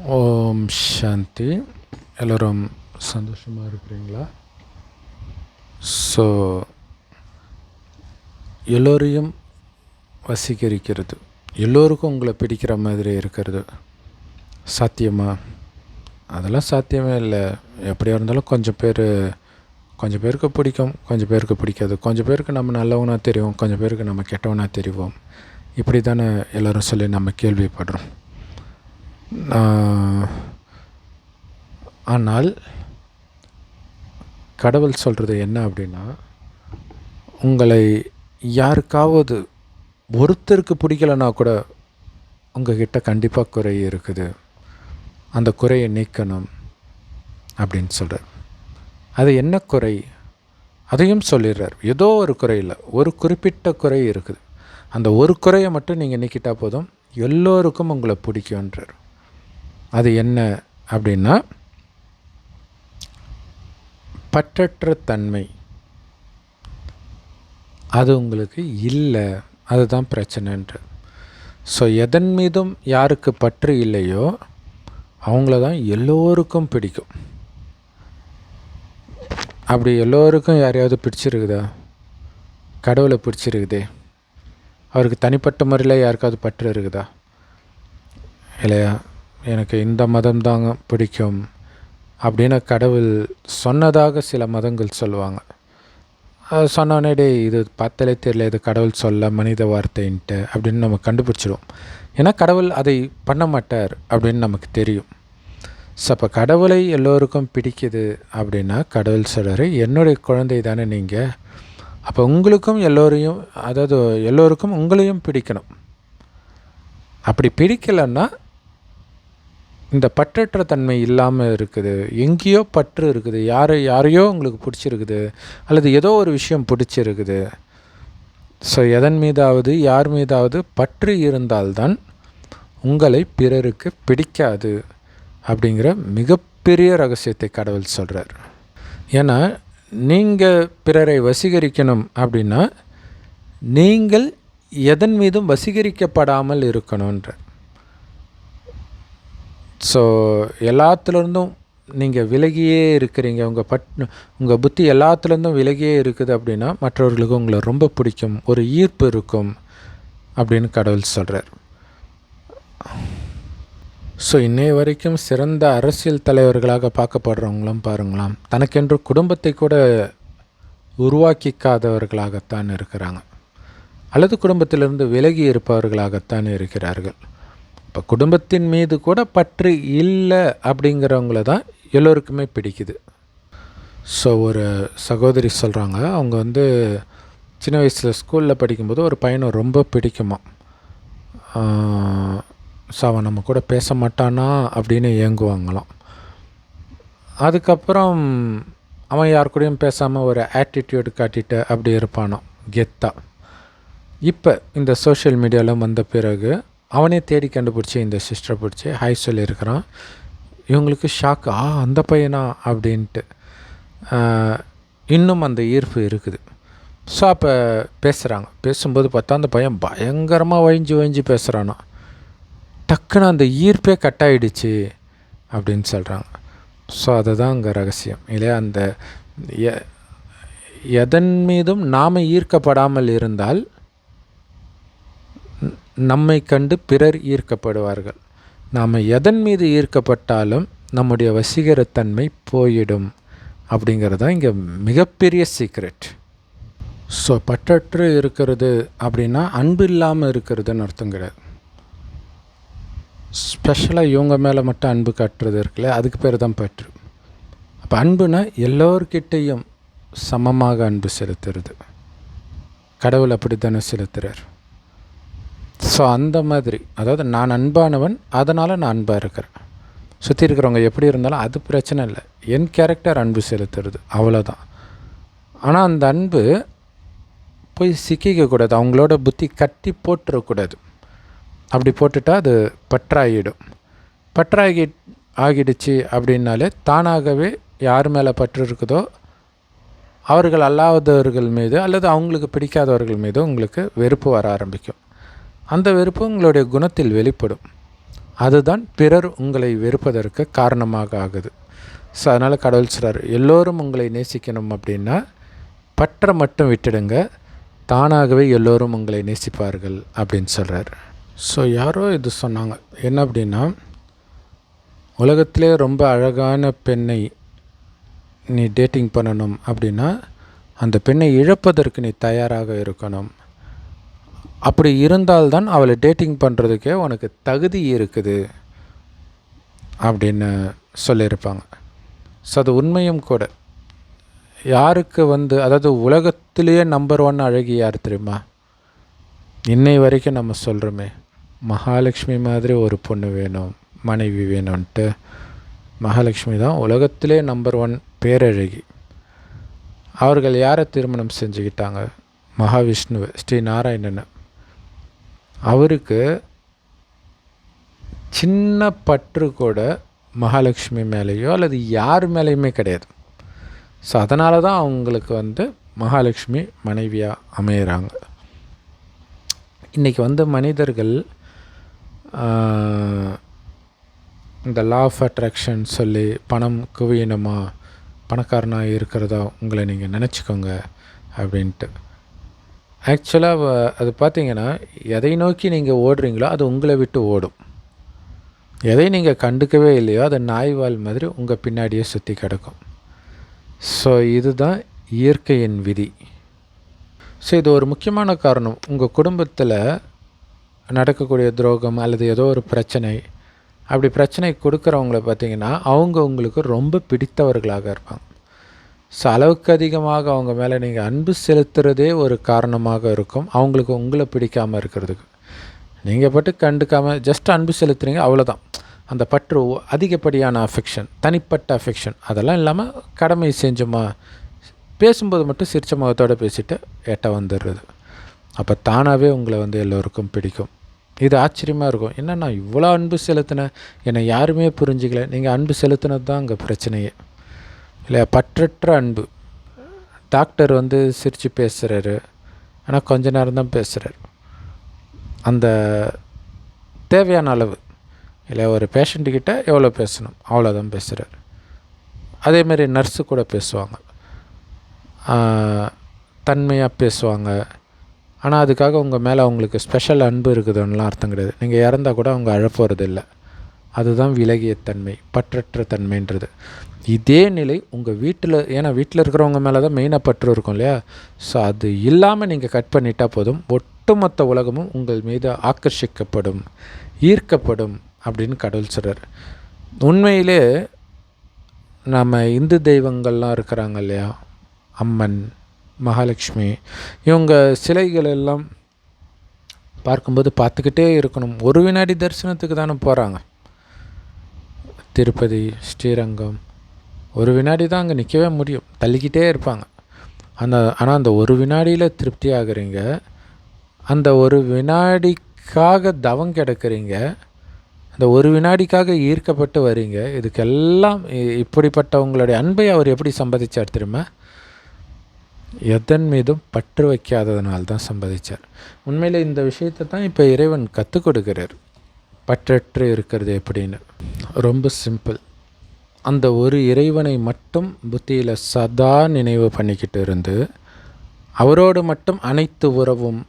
ஓம் சாந்தி. எல்லோரும் சந்தோஷமாக இருக்கிறீங்களா? ஸோ எல்லோரையும் வசீகரிக்கிறது. எல்லோருக்கும் உங்களை பிடிக்கிற மாதிரி இருக்கிறது. சாத்தியமா? அதெல்லாம் சாத்தியமே இல்லை. எப்படியா இருந்தாலும் கொஞ்சம் பேர் கொஞ்சம் பேருக்கு பிடிக்கும் கொஞ்சம் பேருக்கு பிடிக்காது. கொஞ்சம் பேருக்கு நம்ம நல்லவனாக தெரியும் கொஞ்சம் பேருக்கு நம்ம கெட்டவனாக தெரிவோம். இப்படி தானே எல்லோரும் சொல்லி நம்ம கேள்விப்படுறோம். ஆனால் கடவுள் சொல்கிறது என்ன அப்படின்னா உங்களை யாருக்காவது ஒருத்தருக்கு பிடிக்கலன்னா கூட உங்ககிட்ட கண்டிப்பாக குறை இருக்குது. அந்த குறையை நீக்கணும் அப்படின்னு சொல்கிறார் அது என்ன குறை? அதையும் சொல்லிடுறார். ஏதோ ஒரு குறை இல்லை. ஒரு குறிப்பிட்ட குறை இருக்குது. அந்த ஒரு குறையை மட்டும் நீங்கள் நீக்கிட்டால் போதும். எல்லோருக்கும் உங்களை பிடிக்கும்ன்றார். அது என்ன அப்படின்னா பற்றற்ற தன்மை. அது உங்களுக்கு இல்லை அதுதான் பிரச்சனைன்ற ஸோ எதன் மீதும் யாருக்கு பற்று இல்லையோ அவங்கள தான் எல்லோருக்கும் பிடிக்கும். அப்படி எல்லோருக்கும் யாரையாவது பிடிச்சிருக்குதா? கடவுளை பிடிச்சிருக்குதே. அவருக்கு தனிப்பட்ட முறையில் யாருக்காவது பற்று இருக்குதா? இல்லையா? எனக்கு இந்த மதம் தாங்க பிடிக்கும் அப்படின்னு கடவுள் சொன்னதாக சில மதங்கள் சொல்லுவாங்க. சொன்னோடனே இது பார்த்தாலே தெரியல இது கடவுள் சொல்ல மனித வார்த்தைன்ட்டு அப்படின்னு நம்ம கண்டுபிடிச்சிடுவோம். ஏன்னா கடவுள் அதை பண்ண மாட்டார் அப்படின்னு நமக்கு தெரியும். ஸோ அப்போ கடவுளை எல்லோருக்கும் பிடிக்குது அப்படின்னா கடவுள் சொல்கிறார் என்னுடைய குழந்தை தானே நீங்கள் அப்போ உங்களுக்கும் எல்லோரையும் அதாவது எல்லோருக்கும் உங்களையும் பிடிக்கணும். அப்படி பிடிக்கலைன்னா இந்த பற்றற்ற தன்மை இல்லாமல் இருக்குது. எங்கேயோ பற்று இருக்குது. யாரை யாரையோ உங்களுக்கு பிடிச்சிருக்குது. அல்லது ஏதோ ஒரு விஷயம் பிடிச்சிருக்குது. ஸோ எதன் மீதாவது யார் மீதாவது பற்று இருந்தால்தான் உங்களை பிறருக்கு பிடிக்காது அப்படிங்கிற மிகப்பெரிய ரகசியத்தை கடவுள் சொல்கிறார் ஏன்னா நீங்கள் பிறரை வசீகரிக்கணும் அப்படின்னா நீங்கள் எதன் மீதும் வசீகரிக்கப்படாமல் இருக்கணுன்ற ஸோ எல்லாத்துலேருந்தும் நீங்கள் விலகியே இருக்கிறீங்க. உங்கள் பட் உங்கள் புத்தி எல்லாத்துலேருந்தும் விலகியே இருக்குது அப்படின்னா மற்றவர்களுக்கு உங்களை ரொம்ப பிடிக்கும். ஒரு ஈர்ப்பு இருக்கும் அப்படின்னு கடவுள் சொல்கிறார் ஸோ இன்னைய வரைக்கும் சிறந்த அரசியல் தலைவர்களாக பார்க்கப்படுறவங்களும் பாருங்களாம் தனக்கென்று குடும்பத்தை கூட உருவாக்கிக்காதவர்களாகத்தான் இருக்கிறாங்க. அல்லது குடும்பத்திலிருந்து விலகி இருப்பவர்களாகத்தான் இருக்கிறார்கள். இப்போ குடும்பத்தின் மீது கூட பற்று இல்லை அப்படிங்கிறவங்கள தான் எல்லோருக்குமே பிடிக்குது. ஸோ ஒரு சகோதரி சொல்கிறாங்க அவங்க வந்து சின்ன வயசில் ஸ்கூலில் படிக்கும்போது ஒரு பையனை ரொம்ப பிடிக்குமா? ஸோ அவன் நம்ம கூட பேச மாட்டானா? அப்படின்னு இயங்குவாங்களாம் அதுக்கப்புறம் அவன் யார் கூடயும் பேசாமல் ஒரு ஆட்டிடியூட் காட்டிட்டு அப்படி இருப்பானாம் கெத்தா. இப்போ இந்த சோஷியல் மீடியாவில் வந்த பிறகு அவனே தேடி கண்டுபிடிச்சி இந்த சிஸ்டரை பிடிச்சி ஹாய் சொல்லியிருக்கிறான் இவங்களுக்கு ஷாக்கு ஆ அந்த பையனா? அப்படின்ட்டு. இன்னும் அந்த ஈர்ப்பு இருக்குது. ஸோ அப்போ பேசுகிறாங்க பேசும்போது பார்த்தா அந்த பையன் பயங்கரமாக வழிஞ்சு வழிஞ்சு பேசுகிறானா டக்குன்னு அந்த ஈர்ப்பே கட்டாயிடுச்சு அப்படின்னு சொல்கிறாங்க ஸோ அதுதான் அங்கே ரகசியம். இல்லையா? அந்த எ- எதன் மீதும் நாம் ஈர்க்கப்படாமல் இருந்தால் நம்மை கண்டு பிறர் ஈர்க்கப்படுவார்கள். நாம் எதன் மீது ஈர்க்கப்பட்டாலும் நம்முடைய வசீகரத்தன்மை போயிடும். அப்படிங்கிறது தான் இங்கே மிகப்பெரிய சீக்ரெட் ஸோ பற்றற்று இருக்கிறது அப்படின்னா அன்பு இல்லாமல் இருக்கிறதுன்னு அர்த்தம் கிடையாது ஸ்பெஷலாக இவங்க மேலே மட்டும் அன்பு காட்டுறது இருக்குல்ல அதுக்கு பேர் தான் பற்று. அப்போ அன்புனா எல்லோர்கிட்டையும் சமமாக அன்பு செலுத்துறது. கடவுள் அப்படி தானே செலுத்துகிறார் ஸோ அந்த மாதிரி. அதாவது நான் அன்பானவன் அதனால் நான் அன்பாக இருக்கிறேன். சுற்றி இருக்கிறவங்க எப்படி இருந்தாலும் அது பிரச்சனை இல்லை. என் கேரக்டர் அன்பு செலுத்துறது. அவ்வளோதான் ஆனால் அந்த அன்பு போய் சிக்கிக்கக்கூடாது அவங்களோட புத்தி கட்டி போட்டுறக்கூடாது அப்படி போட்டுட்டால் அது பற்றாகிடும் பற்றாகி ஆகிடுச்சு அப்படின்னாலே தானாகவே யார் மேலே பற்று இருக்குதோ அவர்கள் அல்லாதவர்கள் மீது அல்லது அவங்களுக்கு பிடிக்காதவர்கள் மீது உங்களுக்கு வெறுப்பு வர ஆரம்பிக்கும். அந்த வெறுப்பு உங்களுடைய குணத்தில் வெளிப்படும். அதுதான் பிறர் உங்களை வெறுப்பதற்கு காரணமாக ஆகுது. ஸோ அதனால் கடவுள் சொல்கிறார் எல்லோரும் உங்களை நேசிக்கணும் அப்படின்னா பற்றை மட்டும் விட்டுடுங்க தானாகவே எல்லோரும் உங்களை நேசிப்பார்கள் அப்படின்னு சொல்கிறார் ஸோ யாரோ இது சொன்னாங்க. என்ன அப்படின்னா உலகத்திலே ரொம்ப அழகான பெண்ணை நீ டேட்டிங் பண்ணணும் அப்படின்னா அந்த பெண்ணை இழப்பதற்கு நீ தயாராக இருக்கணும். அப்படி இருந்தால்தான் அவளை டேட்டிங் பண்ணுறதுக்கே உனக்கு தகுதி இருக்குது அப்படின்னு சொல்லியிருப்பாங்க. ஸோ அது உண்மையும் கூட. யாருக்கு வந்து அதாவது உலகத்திலேயே நம்பர் ஒன் அழகி யார் தெரியுமா? இன்னை வரைக்கும் நம்ம சொல்கிறோமே மகாலட்சுமி மாதிரி ஒரு பொண்ணு வேணும் மனைவி வேணும்ன்ட்டு. மகாலட்சுமி தான் உலகத்திலே நம்பர் ஒன் பேரழகி. அவர்கள் யாரை திருமணம் செஞ்சுக்கிட்டாங்க? மகாவிஷ்ணுவை ஸ்ரீ நாராயணனை அவருக்கு சின்ன பற்று கூட மகாலட்சுமி மேலேயோ அல்லது யார் மேலேயுமே கிடையாது. ஸோ அதனால தான் அவங்களுக்கு வந்து மகாலட்சுமி மனைவியாக அமையிறாங்க. இன்றைக்கி வந்து மனிதர்கள் இந்த லா ஆஃப் அட்ராக்ஷன் சொல்லி பணம் குவியணுமா பணக்காரனாக இருக்கிறதா உங்களை நீங்கள் நினச்சிக்கோங்க அப்படின்ட்டு. ஆக்சுவலாக அது பார்த்தீங்கன்னா எதை நோக்கி நீங்கள் ஓடுறீங்களோ அது உங்களை விட்டு ஓடும். எதை நீங்கள் கண்டுக்கவே இல்லையோ அது நாய்வால் மாதிரி உங்கள் பின்னாடியே சுற்றி கிடக்கும். ஸோ இதுதான் இயற்கையின் விதி. ஸோ இது ஒரு முக்கியமான காரணம். உங்கள் குடும்பத்தில் நடக்கக்கூடிய துரோகம் அல்லது ஏதோ ஒரு பிரச்சனை அப்படி பிரச்சனை கொடுக்குறவங்கள பார்த்தீங்கன்னா அவங்க உங்களுக்கு ரொம்ப பிடித்தவர்களாக இருப்பாங்க. ஸோ அளவுக்கு அதிகமாக அவங்க மேலே நீங்கள் அன்பு செலுத்துகிறதே ஒரு காரணமாக இருக்கும். அவங்களுக்கு உங்களை பிடிக்காமல் இருக்கிறதுக்கு. நீங்கள் பட்டு கண்டுக்காமல் ஜஸ்ட் அன்பு செலுத்துறீங்க அவ்வளோதான் அந்த பற்று அதிகப்படியான அஃபெக்ஷன் தனிப்பட்ட அஃபெக்ஷன் அதெல்லாம் இல்லாமல் கடமை செஞ்சோமா பேசும்போது மட்டும் சிரிச்ச முகத்தோடு பேசிட்டு எட்ட வந்துடுறது அப்போ தானாகவே உங்களை வந்து எல்லோருக்கும் பிடிக்கும். இது ஆச்சரியமாக இருக்கும். என்ன நான் இவ்வளோ அன்பு செலுத்தினேன் என்னை யாருமே புரிஞ்சிக்கல. நீங்கள் அன்பு செலுத்தினது தான் அங்கே பிரச்சனையே. இல்லையா? பற்றற்ற அன்பு. டாக்டர் வந்து சிரித்து பேசுகிறாரு ஆனால் கொஞ்ச நேரம் தான் பேசுகிறார் அந்த தேவையான அளவு. இல்லை ஒரு பேஷண்ட்டுக்கிட்ட எவ்வளோ பேசணும்? அவ்வளோதான் பேசுகிறார் அதேமாரி நர்ஸு கூட பேசுவாங்க. தன்மையாக பேசுவாங்க. ஆனால் அதுக்காக உங்கள் மேலே அவங்களுக்கு ஸ்பெஷல் அன்பு இருக்குதுன்னெலாம் அர்த்தம் கிடையாது. நீங்கள் இறந்தால் கூட அவங்க அழப்போகிறது இல்லை அதுதான் விலகிய தன்மை பற்றற்ற தன்மைன்றது. இதே நிலை உங்கள் வீட்டில் ஏன்னா வீட்டில் இருக்கிறவங்க மேலே தான் மெயினாக பற்று இருக்கும் இல்லையா? ஸோ அது இல்லாமல் நீங்கள் கட் பண்ணிட்டால் போதும். ஒட்டுமொத்த உலகமும் உங்கள் மீது ஆக்கர்ஷிக்கப்படும் ஈர்க்கப்படும் அப்படின்னு கடவுள் சொல்கிறார் உண்மையிலே நம்ம இந்து தெய்வங்கள்லாம் இருக்கிறாங்க இல்லையா? அம்மன் மகாலட்சுமி இவங்க சிலைகள் எல்லாம் பார்க்கும்போது பார்த்துக்கிட்டே இருக்கணும். ஒரு வினாடி தரிசனத்துக்கு தானே போகிறாங்க திருப்பதி ஸ்ரீரங்கம். ஒரு வினாடி தான் அங்கே நிற்கவே முடியும். தள்ளிக்கிட்டே இருப்பாங்க. அந்த ஆனால் அந்த ஒரு வினாடியில் திருப்தி ஆகுறீங்க. அந்த ஒரு வினாடிக்காக தவம் கிடக்குறீங்க. அந்த ஒரு வினாடிக்காக ஈர்க்கப்பட்டு வரீங்க. இதுக்கெல்லாம் இப்படிப்பட்டவங்களுடைய அன்பை அவர் எப்படி சம்பாதிச்சார் திரும்ப எதன் மீதும் பற்று வைக்காததனால் தான் சம்பாதிச்சார். உண்மையில் இந்த விஷயத்தை தான் இப்போ இறைவன் கற்றுக் கொடுக்கிறார். பற்றற்று இருக்கிறது எப்படின்னு? ரொம்ப சிம்பிள் அந்த ஒரு இறைவனை மட்டும் புத்தியில் சதா நினைவு பண்ணிக்கிட்டு இருந்து அவரோடு மட்டும் அனைத்து உறவும்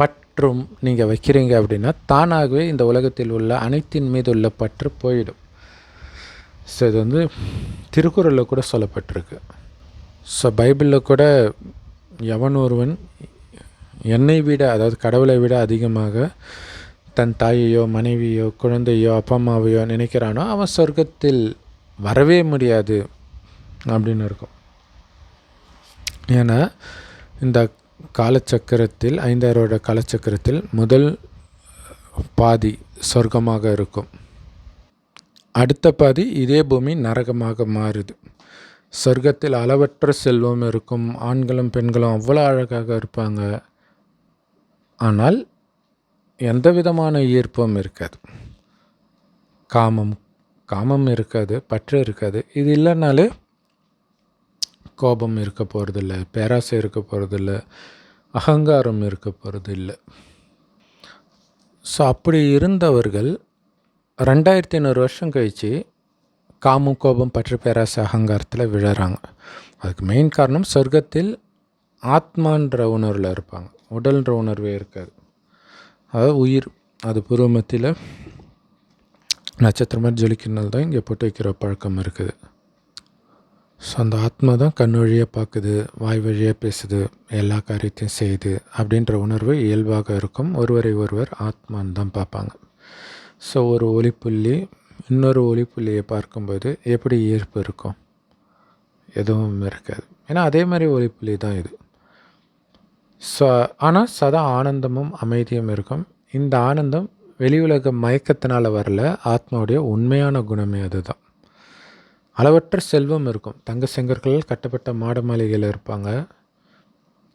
பற்றும் நீங்கள் வைக்கிறீங்க அப்படின்னா தானாகவே இந்த உலகத்தில் உள்ள அனைத்தின் மீது உள்ள பற்று போயிடும். ஸோ இது வந்து திருக்குறளில் கூட சொல்லப்பட்டிருக்கு. ஸோ பைபிளில் கூட எவன் ஒருவன் என்னை விட அதாவது கடவுளை விட அதிகமாக தன் தாயையோ மனைவியோ குழந்தையோ அப்பா அம்மாவையோ நினைக்கிறானோ அவன் சொர்க்கத்தில் வரவே முடியாது அப்படின்னு இருக்கும். ஏன்னா இந்த காலச்சக்கரத்தில் ஐந்தாரோட காலச்சக்கரத்தில் முதல் பாதி சொர்க்கமாக இருக்கும். அடுத்த பாதி இதே பூமி நரகமாக மாறுது. சொர்க்கத்தில் அளவற்ற செல்வம் இருக்கும். ஆண்களும் பெண்களும் அவ்வளோ அழகாக இருப்பாங்க. ஆனால் எந்த விதமான ஈர்ப்பும் இருக்காது. காமம் காமம் இருக்காது பற்று இருக்காது. இது இல்லைனாலே கோபம் இருக்க போகிறதில்ல பேராசை இருக்க போகிறதில்ல அகங்காரம் இருக்க போகிறது இல்லை ஸோ அப்படி இருந்தவர்கள் ரெண்டாயிரத்தி ஐநூறு வருஷம் கழித்து காமம் கோபம் பற்று பேராசை அகங்காரத்தில் விழறாங்க. அதுக்கு மெயின் காரணம் சொர்க்கத்தில் ஆத்மான்ற உணர்வில் இருப்பாங்க. உடல்ன்ற உணர்வே இருக்காது. அதாவது உயிர். அது பூர்வமத்தில் நட்சத்திரம் மாதிரி ஜொலிக்கிறனால தான் இங்கே போட்டு வைக்கிற பழக்கம் இருக்குது. ஸோ அந்த ஆத்மா தான் கண் வழியாக பார்க்குது வாய் வழியாக பேசுது எல்லா காரியத்தையும் செய்யுது அப்படின்ற உணர்வு இயல்பாக இருக்கும். ஒருவரை ஒருவர் ஆத்மான்னு தான் பார்ப்பாங்க. ஸோ ஒரு ஒளிப்புள்ளி இன்னொரு ஒளிப்புள்ளியை பார்க்கும்போது எப்படி ஈர்ப்பு இருக்கும்? எதுவும் இருக்காது. ஏன்னா அதே மாதிரி ஒளிப்புள்ளி தான் இது. ஸோ ஆனால் சதா ஆனந்தமும் அமைதியும் இருக்கும். இந்த ஆனந்தம் வெளி உலக மயக்கத்தினால் வரல ஆத்மாவுடைய உண்மையான குணமே அதுதான். அளவற்ற செல்வம் இருக்கும். தங்க செங்கற்களால் கட்டப்பட்ட மாட மாளிகையில் இருப்பாங்க.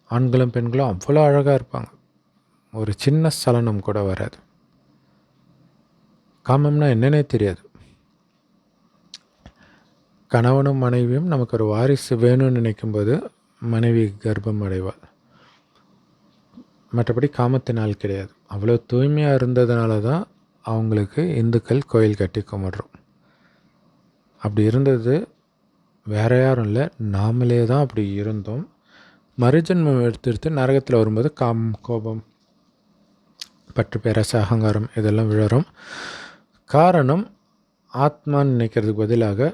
ஆண்களும் பெண்களும் அவ்வளோ அழகாக இருப்பாங்க. ஒரு சின்ன சலனம் கூட வராது. காமம்னா என்னன்னே தெரியாது. கணவனும் மனைவியும் நமக்கு ஒரு வாரிசு வேணும்னு நினைக்கும்போது மனைவி கர்ப்பம் அடைவாள். மற்றபடி காமத்தினால் கிடையாது. அவ்வளோ தூய்மையாக இருந்ததுனால தான் அவங்களுக்கு இந்துக்கள் கோயில் கட்டி கும்பிட்றோம். அப்படி இருந்தது வேற யாரும் இல்லை. நாமளே தான் அப்படி இருந்தோம். மறுஜன்மம் எடுத்து எடுத்து நரகத்தில் வரும்போது காம் கோபம் பற்று பேரச அகங்காரம் இதெல்லாம் விழரும் காரணம் ஆத்மான்னு நினைக்கிறதுக்கு பதிலாக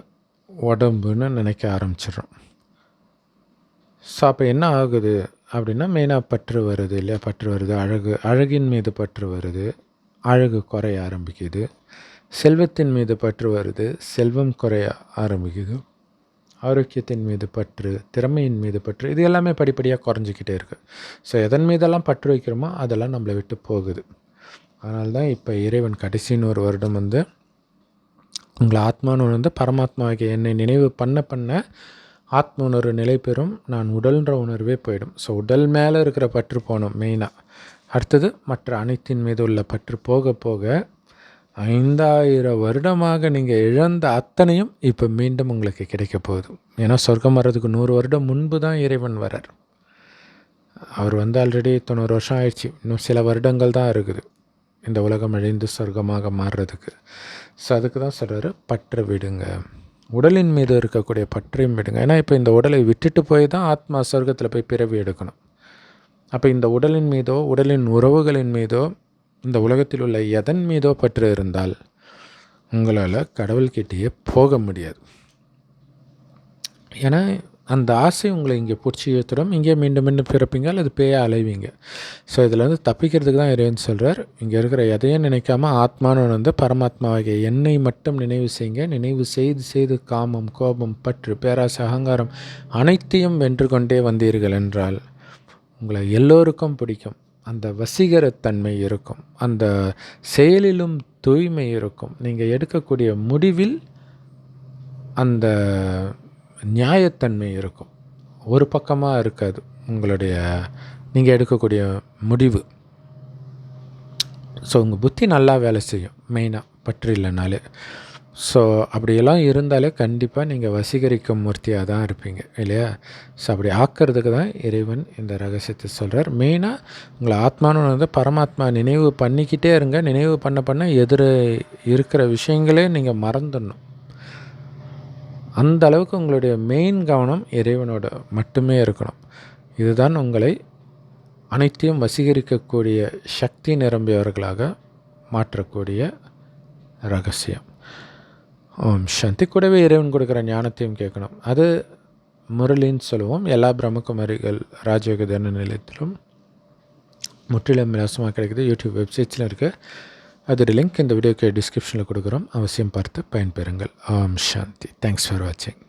உடம்புன்னு நினைக்க ஆரம்பிச்சிடுறோம். ஸோ அப்போ என்ன ஆகுது? அப்படின்னா மெயினாக பற்று வருது இல்லையா? பற்று வருது. அழகு அழகின் மீது பற்று வருது. அழகு குறைய ஆரம்பிக்குது. செல்வத்தின் மீது பற்று வருது. செல்வம் குறைய ஆரம்பிக்குது. ஆரோக்கியத்தின் மீது பற்று திறமையின் மீது பற்று இது எல்லாமே படிப்படியாக குறைஞ்சிக்கிட்டே இருக்குது ஸோ எதன் மீதெல்லாம் பற்று வைக்கிறோமோ அதெல்லாம் நம்மளை விட்டு போகுது. அதனால தான் இப்போ இறைவன் கடைசின்னு ஒரு வருடம் வந்து உங்களை ஆத்மானு வந்து பரமாத்மாவுக்கு என்னை நினைவு பண்ண பண்ண ஆத்ம உணர்வு நிலை பெறும் நான் உடல்ன்ற உணர்வே போயிடும். ஸோ உடல் மேலே இருக்கிற பற்று போகணும் மெயினாக அடுத்தது மற்ற அனைத்தின் மீது உள்ள பற்று போக போக ஐந்தாயிரம் வருடமாக நீங்கள் இழந்த அத்தனையும் இப்போ மீண்டும் உங்களுக்கு கிடைக்க போகுது. ஏன்னா சொர்க்கம் வர்றதுக்கு நூறு வருடம் முன்பு தான் இறைவன் வரார் அவர் வந்து ஆல்ரெடி தொண்ணூறு வருஷம் ஆயிடுச்சு. இன்னும் சில வருடங்கள் தான் இருக்குது. இந்த உலகம் அழிந்து சொர்க்கமாக மாறுறதுக்கு. ஸோ அதுக்கு தான் சொல்கிறாரு பற்ற விடுங்க. உடலின் மீது இருக்கக்கூடிய பற்றையும் விடுங்க. ஏன்னா இப்போ இந்த உடலை விட்டுட்டு போய் தான் ஆத்மா சொர்க்கத்தில் போய் பிறவி எடுக்கணும். அப்போ இந்த உடலின் மீதோ உடலின் உறவுகளின் மீதோ இந்த உலகத்தில் உள்ள எதன் மீதோ பற்று இருந்தால் உங்களால் கடவுள்கிட்டேயே போக முடியாது. ஏன்னா அந்த ஆசை உங்களை இங்கே பிடிச்சி ஏற்றுடும் இங்கே மீண்டும் மீண்டும் பிறப்பீங்க அல்லது பேய அலைவீங்க. ஸோ இதில் வந்து தப்பிக்கிறதுக்கு தான் இறைவன் சொல்கிறார் இங்கே இருக்கிற எதையும் நினைக்காம ஆத்மானு வந்து பரமாத்மாவாகிய என்னை மட்டும் நினைவு செய்யுங்க. நினைவு செய்து செய்து காமம் கோபம் பற்று பேராசை அகங்காரம் அனைத்தையும் வென்று கொண்டே வந்தீர்கள் என்றால் உங்களை எல்லோருக்கும் பிடிக்கும். அந்த வசீகரத்தன்மை இருக்கும். அந்த செயலிலும் தூய்மை இருக்கும். நீங்கள் எடுக்கக்கூடிய முடிவில் அந்த நியாயத்தன்மை இருக்கும். ஒரு பக்கமாக இருக்காது உங்களுடைய நீங்கள் எடுக்கக்கூடிய முடிவு. ஸோ உங்கள் புத்தி நல்லா வேலை செய்யும் மெயினாக பற்று இல்லைனாலே. ஸோ அப்படியெல்லாம் இருந்தாலே கண்டிப்பாக நீங்கள் வசீகரிக்கும் மூர்த்தியாக தான் இருப்பீங்க இல்லையா? ஸோ அப்படி ஆக்கிறதுக்கு தான் இறைவன் இந்த ரகசியத்தை சொல்கிறார் மெயினாக உங்களை ஆத்மானு வந்து பரமாத்மா நினைவு பண்ணிக்கிட்டே இருங்க. நினைவு பண்ண பண்ண எதிர இருக்கிற விஷயங்களே நீங்கள் மறந்துடணும். அந்த அளவுக்கு உங்களுடைய மெயின் கவனம் இறைவனோட மட்டுமே இருக்கணும். இதுதான் உங்களை அனைத்தையும் வசீகரிக்கக்கூடிய சக்தி நிரம்பியவர்களாக மாற்றக்கூடிய ரகசியம். ஓம் சந்தி. கூடவே இறைவன் கொடுக்குற ஞானத்தையும் கேட்கணும். அது முரளின்னு சொல்லுவோம். எல்லா பிரம்மகுமாரிகள் ராஜயோக தன நிலையத்திலும் முற்றிலும் இலவசமாக கிடைக்குது. யூடியூப் வெப்சைட்ஸில் இருக்குது அதோட லிங்க் இந்த வீடியோக்கு டிஸ்கிரிப்ஷனில் கொடுக்குறோம். அவசியம் பார்த்து பயன்பெறுங்கள். ஆம் சாந்தி. தேங்க்ஸ் ஃபார் வாட்சிங்